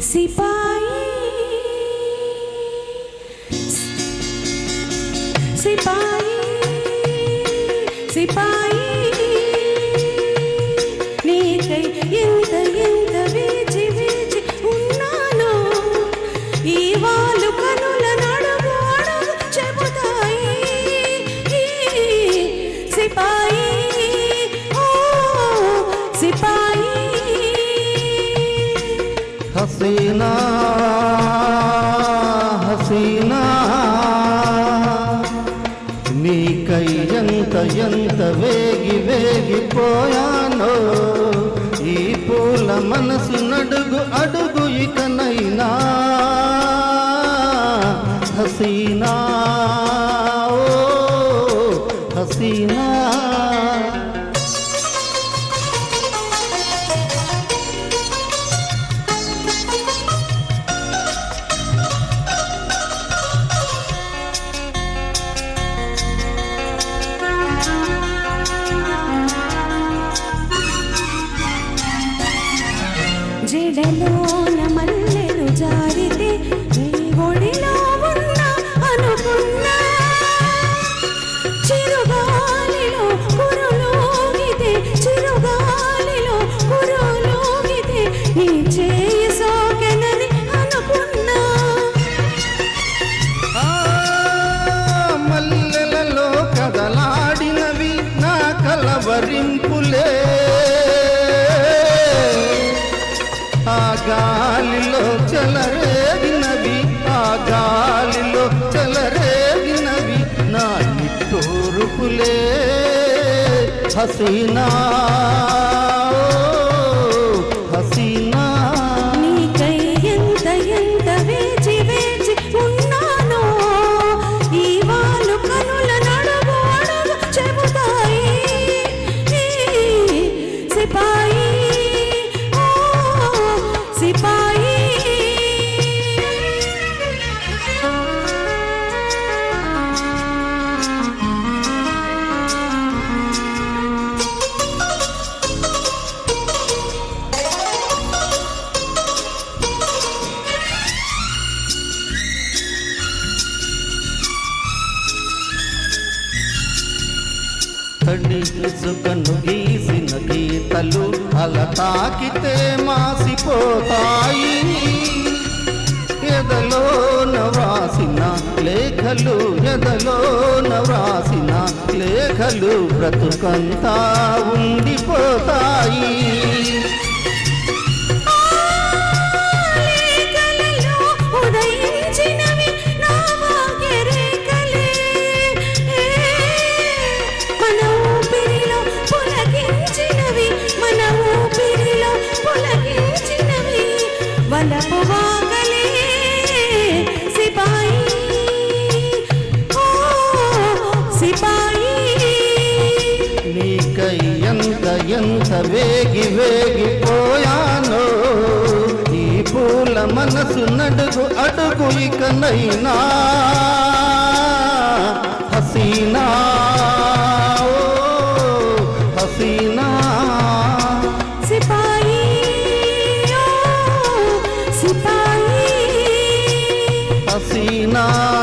సిపాయి సిపాయి సిపాయి హసీనా హసీనా. నీకై ఎంత ఎంత వేగి వేగిపోయానో ఈ పూల మనసు నడుగు అడుగు ఇకనైనా. హసీనా ఓ హసీనా. జడలోన మల్లెలు జారితే నీ ఒడిలో గాలిలో చెలరేగినవి ఆ గాలిలో చెలరేగినవి నా నిట్టూరుపులే హసీనా. తడి ఇసుకను గీసిన గీతలు అల తాకితే మాసిపోతాయి. ఎదలోన వ్రాసిన లేఖలు ఎదలోన వ్రాసిన లేఖలు బ్రతుకంతా ఉండిపోతాయి. వలపు వాకలే సిపాయి. సిపాయి. నీకై ఎంత ఎంత వేగి వేగిపోయానో ఈ పూల మనసు నడుగు అడుగు ఇకనైనా. హసీ ఓ సిపాయి హసీనా